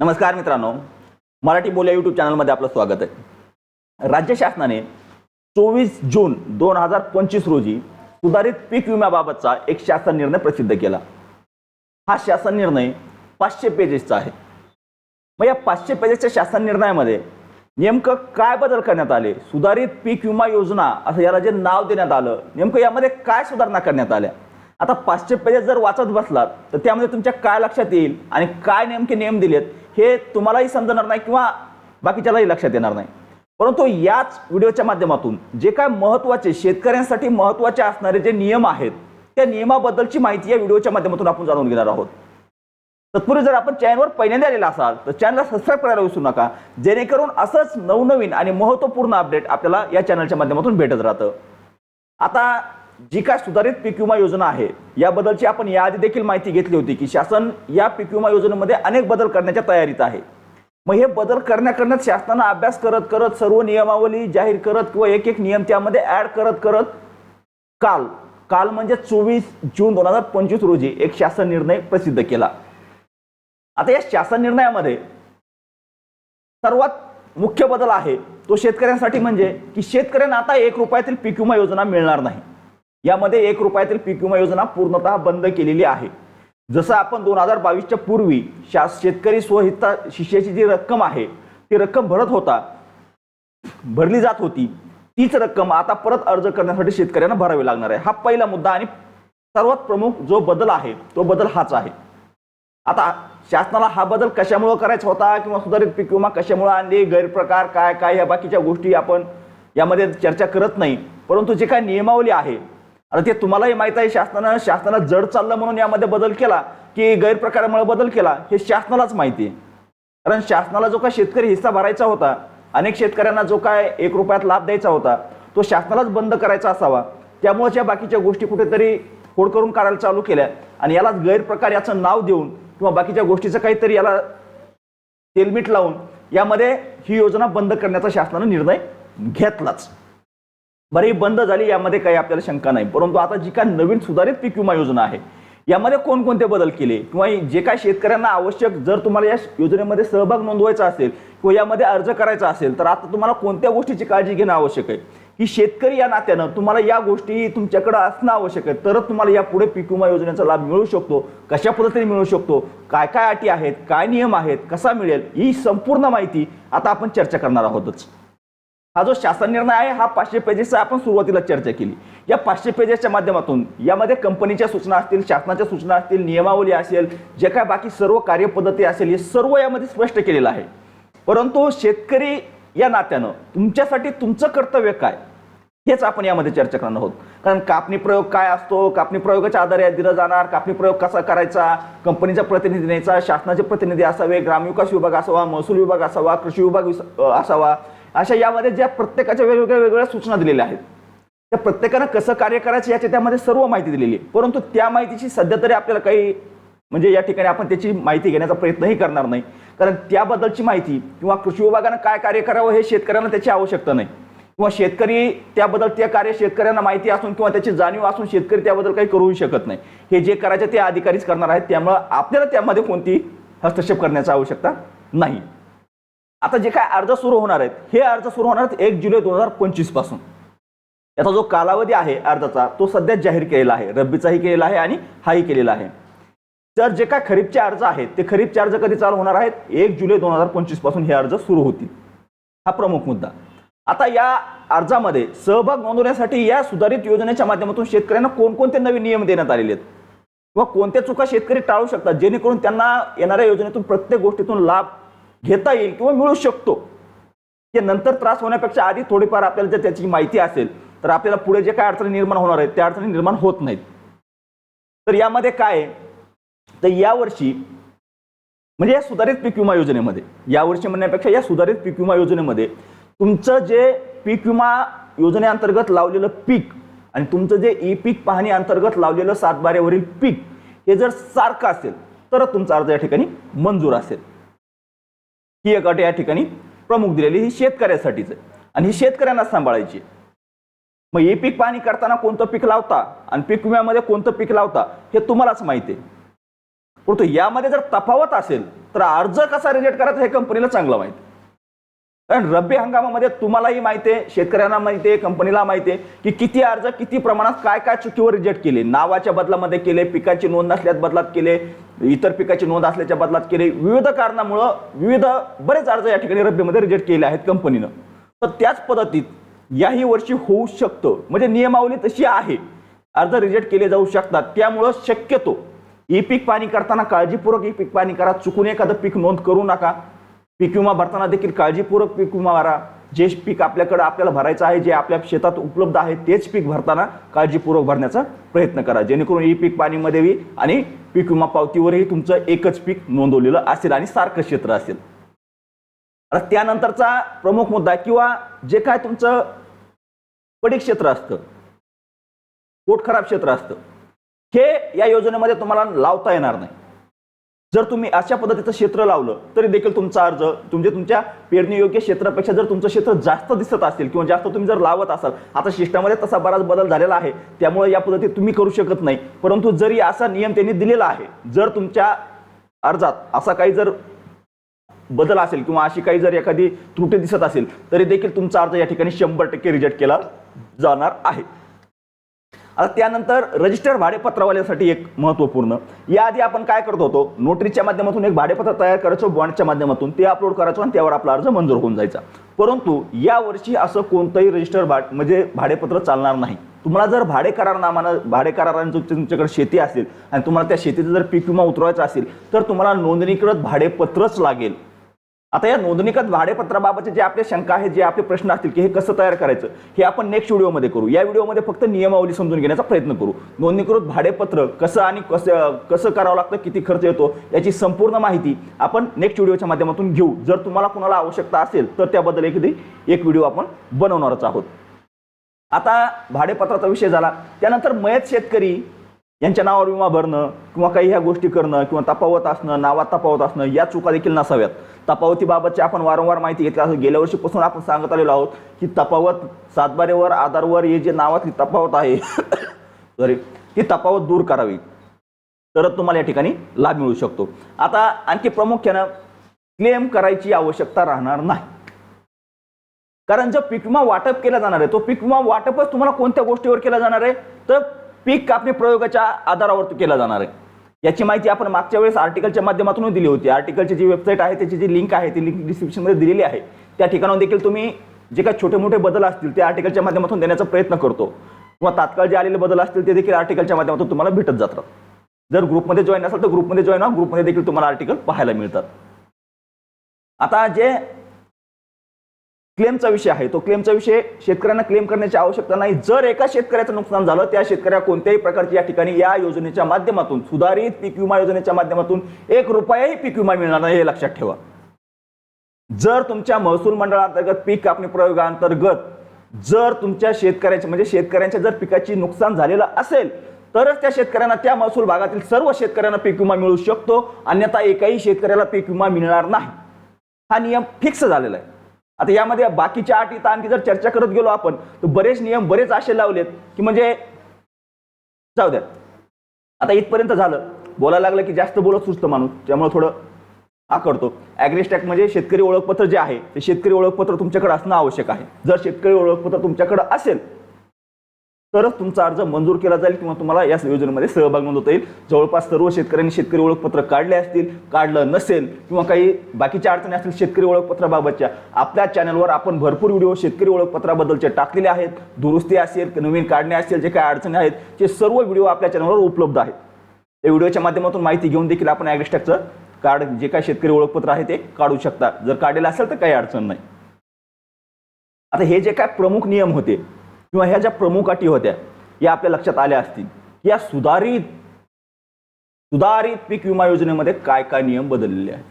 नमस्कार मित्रांनो मराठी बोल्या यूट्यूब चॅनलमध्ये आपलं स्वागत आहे. राज्य शासनाने चोवीस जून दोन हजार पंचवीस रोजी सुधारित पीक विम्याबाबतचा एक शासन निर्णय प्रसिद्ध केला. हा शासन निर्णय पाचशे पेजेसचा आहे. मग या पाचशे पेजेसच्या शासन निर्णयामध्ये नेमकं काय बदल करण्यात आले? सुधारित पीक विमा योजना असं याला जे नाव देण्यात आलं नेमकं यामध्ये काय सुधारणा करण्यात आल्या? आता पाचशे पेजेस जर वाचत बसलात तर त्यामध्ये तुमच्या काय लक्षात येईल आणि काय नेमके नियम दिलेत हे तुम्हालाही समजणार नाही किंवा बाकीच्यालाही लक्षात येणार नाही. परंतु याच व्हिडिओच्या माध्यमातून जे काय महत्त्वाचे शेतकऱ्यांसाठी महत्त्वाचे असणारे जे नियम आहेत त्या नियमाबद्दलची माहिती या व्हिडिओच्या माध्यमातून आपण जाणून घेणार आहोत. तत्पूर्वी जर आपण चॅनलवर पहिल्यांदा आलेला असाल तर चॅनलला सबस्क्राईब करायला विसरू नका जेणेकरून असंच नवनवीन आणि महत्त्वपूर्ण अपडेट आपल्याला या चॅनलच्या माध्यमातून भेटत राहतं. आता जी काय सुधारित पीक विमा योजना आहे याबद्दलची आपण याआधी देखील माहिती घेतली होती की शासन या पीक विमा योजनेमध्ये अनेक बदल करण्याच्या तयारीत आहे. मग हे बदल करण्या करण्यात शासनानं अभ्यास करत करत सर्व नियमावली जाहीर करत किंवा एक एक नियम त्यामध्ये ऍड करत करत काल काल म्हणजे चोवीस जून दोन हजार पंचवीस रोजी एक शासन निर्णय प्रसिद्ध केला. आता या शासन निर्णयामध्ये सर्वात मुख्य बदल आहे तो शेतकऱ्यांसाठी म्हणजे की शेतकऱ्यांना आता एक रुपयातील पीक विमा योजना मिळणार नाही. यामध्ये एक रुपयातील पीक विमा योजना पूर्णतः बंद केलेली आहे. जसं आपण दोन हजार बावीसच्या पूर्वी शा शेतकरी स्वहिता शिष्याची जी रक्कम आहे ती रक्कम भरत होता भरली जात होती तीच रक्कम आता परत अर्ज करण्यासाठी शेतकऱ्यांना भरावी लागणार आहे. हा पहिला मुद्दा आणि सर्वात प्रमुख जो बदल आहे तो बदल हाच आहे. आता शासनाला हा बदल कशामुळे करायचा होता किंवा सुधारित पीक विमा कशामुळे आणले गैरप्रकार काय काय या बाकीच्या गोष्टी आपण यामध्ये चर्चा करत नाही. परंतु जे काय नियमावली आहे आणि ते तुम्हालाही माहीत आहे शासनानं शासनाला जड चाललं म्हणून यामध्ये बदल केला की गैरप्रकारामुळे बदल केला हे शासनालाच माहिती आहे. कारण शासनाला जो काय शेतकरी हिस्सा भरायचा होता अनेक शेतकऱ्यांना जो काय एक रुपयात लाभ द्यायचा होता तो शासनालाच बंद करायचा असावा. त्यामुळे या बाकीच्या गोष्टी कुठेतरी फोड करून काढायला चालू केल्या. आणि यालाच गैरप्रकार याचं नाव देऊन किंवा बाकीच्या गोष्टीचं काहीतरी याला तेलमीट लावून यामध्ये ही योजना बंद करण्याचा शासनानं निर्णय घेतलाच. बरं ही बंद झाली यामध्ये काही आपल्याला शंका नाही. परंतु आता जी काय नवीन सुधारित पीक विमा योजना आहे यामध्ये कोणकोणते बदल केले? किंवा जे काय शेतकऱ्यांना आवश्यक जर तुम्हाला या योजनेमध्ये सहभाग नोंदवायचा असेल किंवा यामध्ये अर्ज करायचा असेल तर आता तुम्हाला कोणत्या गोष्टीची काळजी घेणं आवश्यक आहे? की शेतकरी या नात्यानं तुम्हाला या गोष्टी तुमच्याकडे असणं आवश्यक आहे तरच तुम्हाला या पुढे पीक विमा योजनेचा लाभ मिळू शकतो. कशा पद्धतीने मिळू शकतो? काय काय अटी आहेत? काय नियम आहेत? कसा मिळेल? ही संपूर्ण माहिती आता आपण चर्चा करणार आहोतच. हा जो शासन निर्णय आहे हा पाचशे पेजेसचा आपण सुरुवातीला चर्चा केली. या पाचशे पेजेसच्या माध्यमातून यामध्ये कंपनीच्या सूचना असतील शासनाच्या सूचना असतील नियमावली असेल जे काय बाकी सर्व कार्यपद्धती असेल हे सर्व यामध्ये स्पष्ट केलेलं आहे. परंतु शेतकरी या नात्यानं तुमच्यासाठी तुमचं कर्तव्य काय? हेच आपण यामध्ये चर्चा करणार आहोत. कारण कापणी प्रयोग काय असतो? कापणी प्रयोगाच्या आधारे दिला जाणार. कापणी प्रयोग कसा करायचा? कंपनीचा प्रतिनिधी न्यायचा शासनाचे प्रतिनिधी असावे ग्रामविकास विभाग असावा महसूल विभाग असावा कृषी विभाग असावा. अशा यामध्ये ज्या प्रत्येकाच्या वेगवेगळ्या वेगवेगळ्या सूचना दिलेल्या आहेत. त्या प्रत्येकानं कसं कार्य करायचं याची त्यामध्ये सर्व माहिती दिलेली आहे. परंतु त्या माहितीची सध्या तरी आपल्याला काही म्हणजे या ठिकाणी आपण त्याची माहिती घेण्याचा प्रयत्नही करणार नाही. कारण त्याबद्दलची माहिती किंवा कृषी विभागानं काय कार्य करावं हे शेतकऱ्यांना त्याची आवश्यकता नाही. किंवा शेतकरी त्याबद्दल त्या कार्य शेतकऱ्यांना माहिती असून किंवा त्याची जाणीव असून शेतकरी त्याबद्दल काही करूही शकत नाही. हे जे करायचे ते अधिकारीच करणार आहेत. त्यामुळं आपल्याला त्यामध्ये कोणती हस्तक्षेप करण्याची आवश्यकता नाही. आता जे काय अर्ज सुरू होणार आहेत हे अर्ज सुरू होणार आहेत एक जुलै दोन हजार पंचवीसपासून. याचा जो कालावधी आहे अर्जाचा तो सध्या जाहीर केलेला आहे. रब्बीचाही केलेला आहे आणि हाही केलेला आहे. तर जे काय खरीपचे अर्ज आहेत ते खरीपचे अर्ज कधी चालू होणार आहेत? एक जुलै दोन हजार पंचवीसपासून हे अर्ज सुरू होतील. हा प्रमुख मुद्दा. आता या अर्जामध्ये सहभाग नोंदवण्यासाठी या सुधारित योजनेच्या माध्यमातून शेतकऱ्यांना कोणकोणते नवीन नियम देण्यात आलेले आहेत? किंवा कोणत्या चुका शेतकरी टाळू शकतात जेणेकरून त्यांना येणाऱ्या योजनेतून प्रत्येक गोष्टीतून लाभ घेता येईल किंवा मिळू शकतो. ते नंतर त्रास होण्यापेक्षा आधी थोडीफार आपल्याला जर त्याची माहिती असेल तर आपल्याला पुढे जे काय अडचणी निर्माण होणार आहेत त्या अडचणी निर्माण होत नाहीत. तर यामध्ये काय आहे? तर यावर्षी म्हणजे या सुधारित पीक विमा योजनेमध्ये यावर्षी म्हणण्यापेक्षा या सुधारित पीक विमा योजनेमध्ये तुमचं जे पीक विमा योजनेअंतर्गत लावलेलं पीक आणि तुमचं जे ई पीक पाहणी अंतर्गत लावलेलं सातबाऱ्यावरील पीक हे जर सारखं असेल तर तुमचा अर्ज या ठिकाणी मंजूर असेल. ही एक अट या ठिकाणी प्रमुख दिलेली ही शेतकऱ्यासाठीच आहे. आणि ही शेतकऱ्यांना सांभाळायची मग हे पीक पाहणी करताना कोणतं पीक लावता आणि पीक विम्यामध्ये कोणतं पीक लावता हे तुम्हालाच माहिती आहे. परंतु यामध्ये जर तफावत असेल तर अर्ज कसा रिजेक्ट करायचा हे कंपनीला चांगलं माहिती कारण रब्बी हंगामामध्ये तुम्हालाही माहिती आहे शेतकऱ्यांना माहिती आहे कंपनीला माहिती आहे की किती अर्ज किती प्रमाणात काय काय चुकीवर रिजेक्ट केले नावाच्या बदलामध्ये केले पिकाची नोंद नसल्यात बदलात केले इतर पिकाची नोंद असल्याच्या बदलात केले. विविध कारणामुळं विविध बरेच अर्ज या ठिकाणी रब्बीमध्ये रिजेक्ट केले आहेत कंपनीनं तर त्याच पद्धतीत याही वर्षी होऊ शकतं. म्हणजे नियमावली तशी आहे. अर्ज रिजेक्ट केले जाऊ शकतात. त्यामुळं शक्यतो ई पीक पाणी करताना काळजीपूर्वक ई पीक पाणी करा. चुकून एखादं पीक नोंद करू नका. पीक विमा भरताना देखील काळजीपूर्वक पीक विमा भरा. जे पीक आपल्याकडे आपल्याला भरायचं आहे जे आपल्या शेतात उपलब्ध आहे तेच पीक भरताना काळजीपूर्वक भरण्याचा प्रयत्न करा. जेणेकरून ई पीक पाणीमध्येही आणि पीक विमा पावतीवरही तुमचं एकच पीक नोंदवलेलं असेल आणि सारखं क्षेत्र असेल. आता त्यानंतरचा प्रमुख मुद्दा किंवा जे काय तुमचं पडीक क्षेत्र असतं पोट खराब क्षेत्र असतं हे या योजनेमध्ये तुम्हाला लावता येणार नाही. जर तुम्ही अशा पद्धतीचं क्षेत्र लावलं तरी देखील तुमचा अर्ज तुमचे तुमच्या पेरणी योग्य क्षेत्रापेक्षा जर तुमचं क्षेत्र जास्त दिसत असेल किंवा जास्त तुम्ही जर लावत असाल आता शिष्टामध्ये तसा बराच बदल झालेला आहे. त्यामुळे या पद्धतीत तुम्ही करू शकत नाही. परंतु जरी असा नियम त्यांनी दिलेला आहे जर तुमच्या अर्जात असा काही जर बदल असेल किंवा अशी काही जर एखादी त्रुटी दिसत असेल तरी देखील तुमचा अर्ज या ठिकाणी शंभर टक्के रिजेक्ट केला जाणार आहे. आता त्यानंतर रजिस्टर भाडेपत्रवाल्यासाठी एक महत्त्वपूर्ण. याआधी आपण काय करत होतो? नोटरीच्या माध्यमातून एक भाडेपत्र तयार करायचो बॉन्डच्या माध्यमातून. ते अपलोड करायचो आणि त्यावर आपला अर्ज मंजूर होऊन जायचा. परंतु यावर्षी असं कोणतंही रजिस्टर भाड म्हणजे भाडेपत्र चालणार नाही. तुम्हाला जर भाडे करारनामानं भाडे करारानं तुमच्याकडे शेती असेल आणि तुम्हाला त्या शेतीचा जर पीक विमा उतरवायचा असेल तर तुम्हाला नोंदणीकृत भाडेपत्रच लागेल. आता या नोंदणीकृत भाडेपत्राबाबतचे जे आपले शंका आहेत जे आपले प्रश्न असतील की हे कसं तयार करायचं हे आपण नेक्स्ट व्हिडिओमध्ये करू. या व्हिडिओमध्ये फक्त नियमावली समजून घेण्याचा प्रयत्न करू. नोंदणीकृत भाडेपत्र कसं आणि कसं कसं करावं लागतं किती खर्च येतो याची संपूर्ण माहिती आपण नेक्स्ट व्हिडिओच्या माध्यमातून घेऊ. जर तुम्हाला कुणाला आवश्यकता असेल तर त्याबद्दल एखादी एक व्हिडिओ आपण बनवणारच आहोत. आता भाडेपत्राचा विषय झाला. त्यानंतर मयत शेतकरी यांच्या नावावर विमा भरणं किंवा काही ह्या गोष्टी करणं किंवा तपावत असणं नावात तपावत असणं या चुका देखील नसाव्यात. तपावतीबाबतची आपण वारंवार माहिती घेतली असं गेल्या वर्षीपासून आपण सांगत आलेलो आहोत की तफावत सातबारेवर आधारवर हे जे नावातली तफावत आहे सॉरी ती तफावत दूर करावी. तरच तुम्हाला या ठिकाणी लाभ मिळू शकतो. आता आणखी प्रामुख्यानं क्लेम करायची आवश्यकता राहणार नाही. कारण जो पीक विमा वाटप केला जाणार आहे तो पीक विमा वाटपच तुम्हाला कोणत्या गोष्टीवर केला जाणार आहे? तर पीक कापणी प्रयोगाच्या आधारावर केला जाणार आहे. याची माहिती आपण मागच्या वेळेस आर्टिकलच्या माध्यमातून दिली होती. आर्टिकलची जी वेबसाईट आहे त्याची जी लिंक आहे ती लिंक डिस्क्रिप्शनमध्ये दिलेली आहे. त्या ठिकाणाहून देखील तुम्ही जे काही छोटे मोठे बदल असतील ते आर्टिकलच्या माध्यमातून देण्याचा प्रयत्न करतो. किंवा तात्काळ जे आलेले बदल असतील ते देखील आर्टिकलच्या माध्यमातून तुम्हाला भेटत जातात जर ग्रुपमध्ये जॉईन असाल तर ग्रुपमध्ये जॉईन व्हा. ग्रुपमध्ये देखील तुम्हाला आर्टिकल पाहायला मिळतात. आता जे क्लेमचा विषय आहे. तो क्लेमचा विषय शेतकऱ्यांना क्लेम करण्याची आवश्यकता नाही. जर एका शेतकऱ्याचं नुकसान झालं त्या शेतकऱ्या कोणत्याही प्रकारची या ठिकाणी या योजनेच्या माध्यमातून सुधारित पीक विमा योजनेच्या माध्यमातून एक रुपयाही पीक विमा मिळणार नाही हे लक्षात ठेवा. जर तुमच्या महसूल मंडळांतर्गत पीक कापणी प्रयोगाअंतर्गत जर तुमच्या शेतकऱ्याचे म्हणजे शेतकऱ्यांच्या जर पिकाची नुकसान झालेलं असेल तरच त्या शेतकऱ्यांना त्या महसूल भागातील सर्व शेतकऱ्यांना पीक विमा मिळू शकतो. अन्यथा एकाही शेतकऱ्याला पीक विमा मिळणार नाही. हा नियम फिक्स झालेला आहे. आता यामध्ये बाकीच्या आठ इथं आणखी जर चर्चा करत गेलो आपण तर बरेच नियम बरेच असे लावलेत की म्हणजे जाऊ द्या. आता इथपर्यंत झालं. बोलायला लागलं की जास्त बोलत सुचतं माणूस त्यामुळे थोडं आकडतो ॲग्रेस्टॅक म्हणजे शेतकरी ओळखपत्र जे आहे ते शेतकरी ओळखपत्र तुमच्याकडे असणं आवश्यक आहे. जर शेतकरी ओळखपत्र तुमच्याकडे असेल तरच तुमचा अर्ज मंजूर केला जाईल किंवा तुम्हाला या योजनेमध्ये सहभाग नोंदवता येईल. जवळपास सर्व शेतकऱ्यांनी शेतकरी ओळखपत्र काढले असतील काढलं नसेल किंवा काही बाकीच्या अडचणी असतील शेतकरी ओळखपत्राबाबतच्या आपल्या चॅनलवर आपण भरपूर व्हिडिओ शेतकरी ओळखपत्राबद्दलचे टाकलेले आहेत. दुरुस्ती असेल नवीन काढणे असेल जे काही अडचणी आहेत ते सर्व व्हिडिओ आपल्या चॅनलवर उपलब्ध आहेत. या व्हिडिओच्या माध्यमातून माहिती घेऊन देखील आपण ॲग्रिस्टॅकचं कार्ड जे काही शेतकरी ओळखपत्र आहे ते काढू शकता. जर काढलेलं असेल तर काही अडचण नाही. आता हे जे काय प्रमुख नियम होते किंवा ह्या ज्या प्रमुख अटी होत्या या आपल्या लक्षात आल्या असतील. या सुधारित सुधारित पीक विमा योजनेमध्ये काय काय नियम बदललेले आहेत?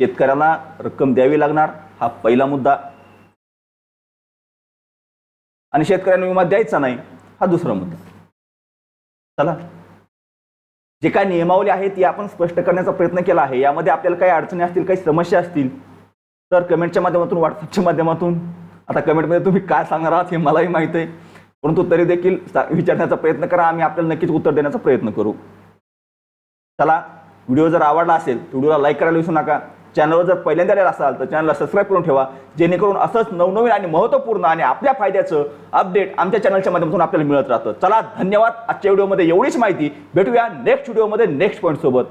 शेतकऱ्यांना रक्कम द्यावी लागणार हा पहिला मुद्दा. आणि शेतकऱ्यांना विमा द्यायचा नाही हा दुसरा मुद्दा. चला. जे काय नियमावली आहे ती आपण स्पष्ट करण्याचा प्रयत्न केला आहे. यामध्ये आपल्याला काही अडचणी असतील काही समस्या असतील तर कमेंटच्या माध्यमातून व्हॉट्सअपच्या माध्यमातून आता कमेंटमध्ये तुम्ही काय सांगणार आहात हे मलाही माहीत आहे. परंतु तरी देखील विचारण्याचा प्रयत्न करा आम्ही आपल्याला नक्कीच उत्तर देण्याचा प्रयत्न करू. चला व्हिडिओ जर आवडला असेल तर व्हिडिओला लाईक करायला विसरू नका. चॅनलवर जर पहिल्यांदा आलेला असाल तर चॅनलला सबस्क्राईब करून ठेवा. जेणेकरून असंच नवनवीन आणि महत्त्वपूर्ण आणि आपल्या फायद्याचं अपडेट आमच्या चॅनलच्या माध्यमातून आपल्याला मिळत राहतं. चला धन्यवाद. आजच्या व्हिडिओमध्ये एवढीच माहिती. भेटूया नेक्स्ट व्हिडिओमध्ये नेक्स्ट पॉईंट सोबत.